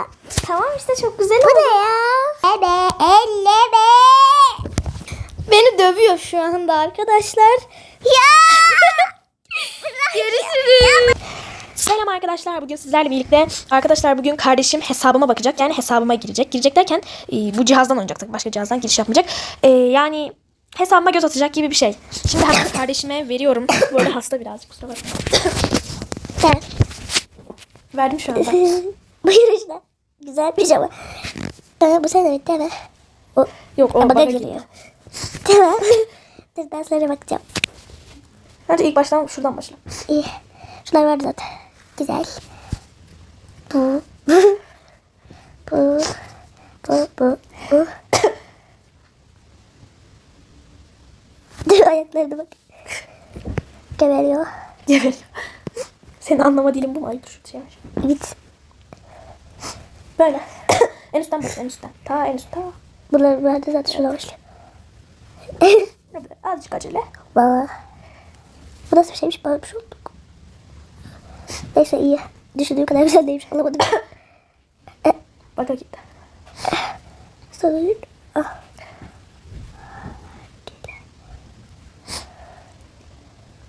ya. Tamam işte çok güzel Bu oldu. ne ya? Ebe, elleme. Beni dövüyor şu anda arkadaşlar. Ya. Görüşürüz. Selam arkadaşlar. Bugün sizlerle birlikte arkadaşlar bugün kardeşim hesabıma bakacak. Yani hesabıma girecek. Girecek derken e, bu cihazdan oynayacak. Başka cihazdan giriş yapmayacak. E, yani hesabıma göz atacak gibi bir şey. Şimdi hemen kardeşime veriyorum. Bu arada hasta birazcık kusura bakma. Verdim şu anda. Buyur işte. Güzel pijama. Aa, bu sene bitti mi? O, Yok o bana bana geliyor. Tamam. Dur ben sonra bakacağım. Bence ilk baştan şuradan başla. İyi. Şunlar vardı zaten. Güzel. Bu. Bu. Bu. Bu. Bu. Dur ayaklarına bak. Geberiyor. Geber. Senin anlama dilim bu mu? Ay dur şu şey var. Evet. Böyle. en üstten bak en üstten. Ta en üst ta. Bunlar vardı zaten şuna başlıyor. Azıcık acele. Baba. Bu nasıl bir şeymiş? Bir şey olduk. Neyse iyi. Düşündüğüm kadar güzel değilmiş. Anlamadım. Baka gitti. Sanırım. Ah.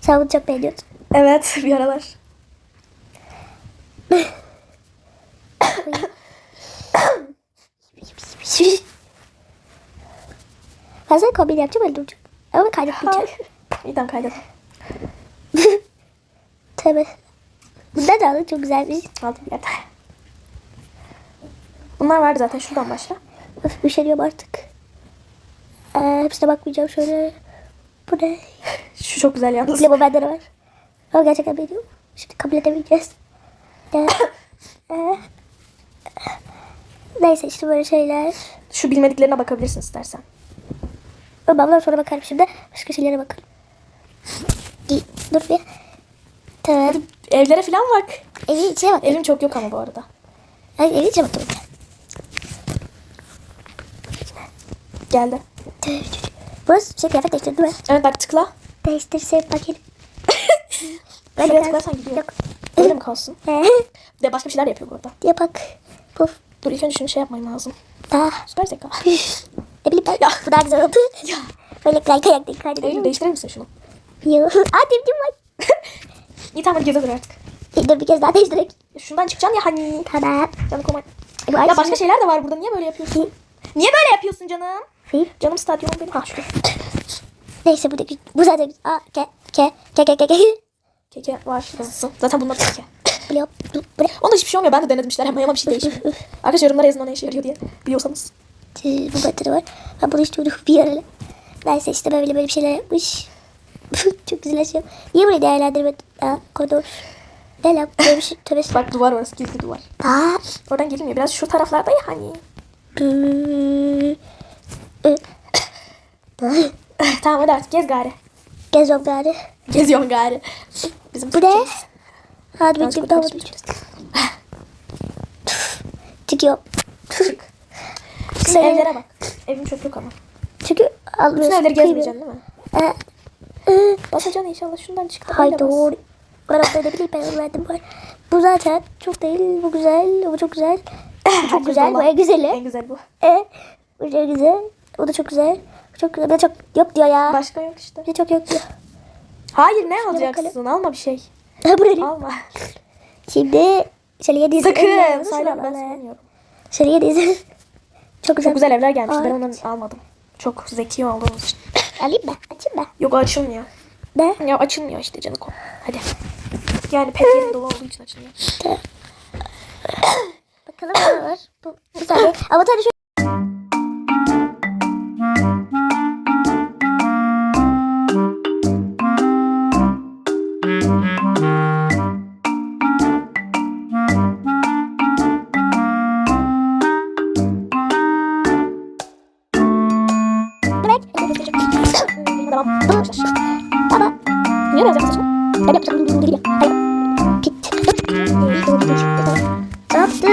Sen bunu çok beğeniyorsun. Evet bir aralar. ben sana kombin yapacağım öyle duracağım. Ama kaydetmeyeceğim. Tamam kaydet. Tabii. Bundan da alın çok güzelmiş. Aldım bir yerde. Bunlar vardı zaten şuradan başla. Öf üşeniyorum artık. Ee, hepsine bakmayacağım şöyle. Bu ne? Şu çok güzel yalnız. Bile bu bende de var. Ama gerçekten beğeniyorum. Şimdi kabul edemeyeceğiz. Ee, ee, Neyse işte böyle şeyler. Şu bilmediklerine bakabilirsin istersen. Ben bundan sonra bakarım şimdi. Başka şeylere bakalım. Dur bir. Tamam. Evlere falan bak. Evin içine bak. Evim çok yok ama bu arada. Ay, evin içine bakalım. Geldi. Burası şey kıyafet değiştirdi mi? Evet bak tıkla. Değiştirse bakayım. Şuraya tıklarsan gidiyor. Yok. Öyle mi kalsın? Bir de başka bir şeyler yapıyor bu arada. diye bak. Puf. Dur ilk önce şunu şey yapmam lazım. Daha. Süper zeka. Ne bileyim ben. Bu daha güzel oldu. Ya. Böyle kayak kayak değil. Eylül değil. değiştirir misin şunu? Yoo. Aa demdim var. İyi tamam hadi dur artık. İyi, Dur bir kez daha değiştirek. Şundan çıkacaksın ya hani. Tamam. Canım komay. Bu Ya başka şey. şeyler de var burada. Niye böyle yapıyorsun? Niye böyle yapıyorsun canım? Fil. Canım stadyumum benim. Ha şurada. Neyse bu da. Bu zaten. Aa ke ke ke ke ke ke. Keke var yazısı. Zaten bunlar blop blop. Onda hiçbir şey olmuyor. Ben de denedim işler ama ama bir şey değişmiyor. Arkadaşlar yorumlara yazın o ne işe yarıyor diye. Biliyorsanız. Tüh, Bu batırı var. Ben bunu istiyordum bir ara. Neyse işte böyle böyle bir şeyler yapmış. Çok güzel şey. Niye burayı değerlendirmedin? Aa koridor. Ne lan? Böyle bir şey. Tövbe Bak duvar orası gizli duvar. Aa. Oradan girilmiyor. Biraz şu taraflarda ya hani. Tamam hadi artık gez gari. Geziyorum gari. Geziyorsun gari. Bizim Bu ne? Hadi Birazcık bekleyin daha. Çıkıyorum. Çık. Şimdi Sen- evlere bak. Evim çok yok ama. Çünkü Bütün almıyorsun. evleri gezmeyeceksin değil mi? Ee, ee, Basacaksın inşallah şundan çıktı. Hay doğru. Arapta ne bileyim ben öğrendim var. Bu zaten çok değil. Bu güzel. Bu çok güzel. Bu çok güzel. Bu en En güzeli. güzel bu. E, bu çok güzel. O da çok güzel. Çok güzel. Da çok yok diyor ya. Başka yok işte. Bu da çok yok diyor. Hayır ne alacaksın? Alma bir şey. Ha bu ne? Alma. Şimdi şöyle dizi. Sakın. Saylan ben sevmiyorum. Şöyle dizi. Çok güzel. Çok güzel evler gelmiş. Ben onları almadım. Çok zeki olduğumuz için. Alayım mı? Açayım mı? Yok açılmıyor. Ne? Ya açılmıyor işte canı kom. Hadi. Yani pet yeri dolu olduğu için açılmıyor. Bakalım ne var. Bu, bu. Ama tabii şu Ama Niye biraz yaklaşın? ben yapacağım. Bunu değil. Hayır. Git. Ne yaptın?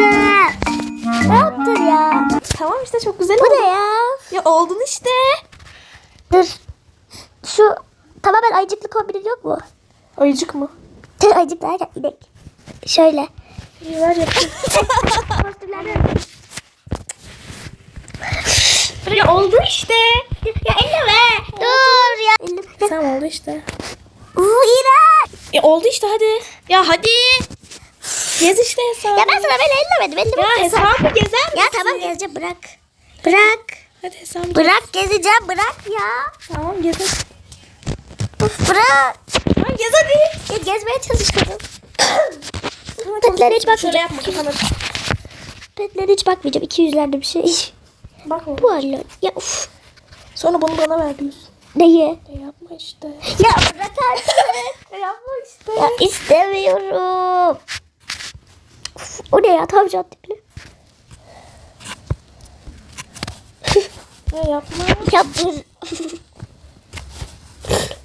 Ne yaptın ya? Tamam işte çok güzel Bu oldu. ne ya? Ya oldun işte. Dur. Şu tamamen ayıcıklı kombinin yok mu? Ayıcık mı? Ayıcık derken inek. Şöyle. Neler yapıyorsun? Kostümler Ya oldu işte. Ya elleme. Dur ya. Elleme. Tamam oldu işte. Uuu iğrenç. E oldu işte hadi. Ya hadi. Gez işte hesabı. Ya ben sana böyle ellemedim. Elleme. Ya hesabı gezer misin? Ya tamam gezeceğim bırak. Bırak. Hadi hesabı Bırak gezeceğim bırak ya. Tamam gezer. Uf bırak. Tamam gez hadi. Ya gezmeye çalışıyorum. Petlere hiç Şöyle bakmayacağım. yapma kafana. Petlere hiç bakmayacağım. 200'lerde bir şey. Bak oğlum. Bu halde. Ya uf. Sonra bunu bana ver diyorsun. Neyi? E yapma işte. Ya bırak artık. E yapma işte. ya istemiyorum. Uf, o ne ya tavşan tipi. Ya yapma. Ya dur.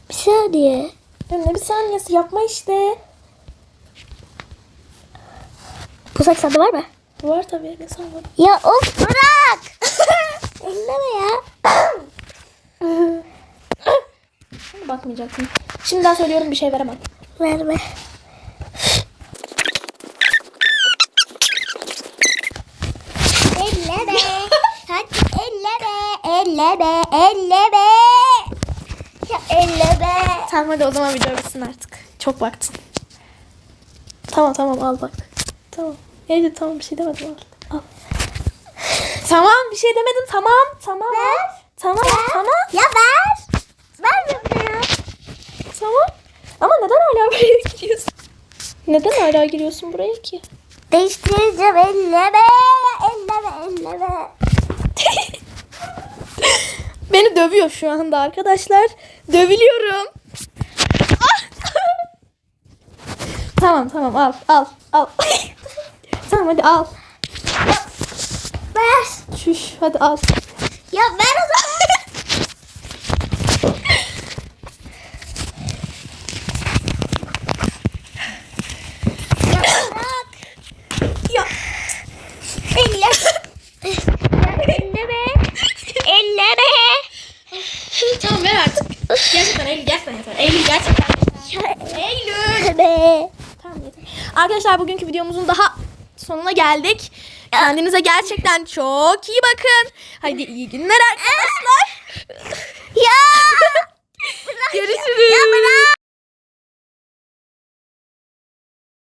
bir saniye. Ya ne bir saniyesi yapma işte. Bu saç sende var mı? Var tabii ne sanırım. Ya of bırak. Elleme ya. Bakmayacaktım. Şimdiden söylüyorum bir şey veremem. Verme. elleme. Hadi elleme. Elleme. Elleme. Ya elleme. Tamam hadi o zaman video bitsin artık. Çok baktın. Tamam tamam al bak. Tamam. Evet tamam bir şey demedim al. Al. Tamam bir şey demedim tamam tamam. Ver. Tamam tamam Ya ver. Ver bana tamam. Ama neden hala buraya giriyorsun? Neden hala giriyorsun buraya ki? Değiştireceğim elleme. Elleme elleme. Beni dövüyor şu anda arkadaşlar. Dövülüyorum. Ah! tamam tamam al al al. tamam hadi al. Şuş hadi al. Ya ver o zaman. tamam ver artık. Gerçekten Eylül gerçekten yeter. Eylül gerçekten yeter. Eylül. Tamam yeter. Arkadaşlar bugünkü videomuzun daha sonuna geldik. Kendinize gerçekten çok iyi bakın. Hadi iyi günler arkadaşlar. Ya. Görüşürüz. Ya bırak.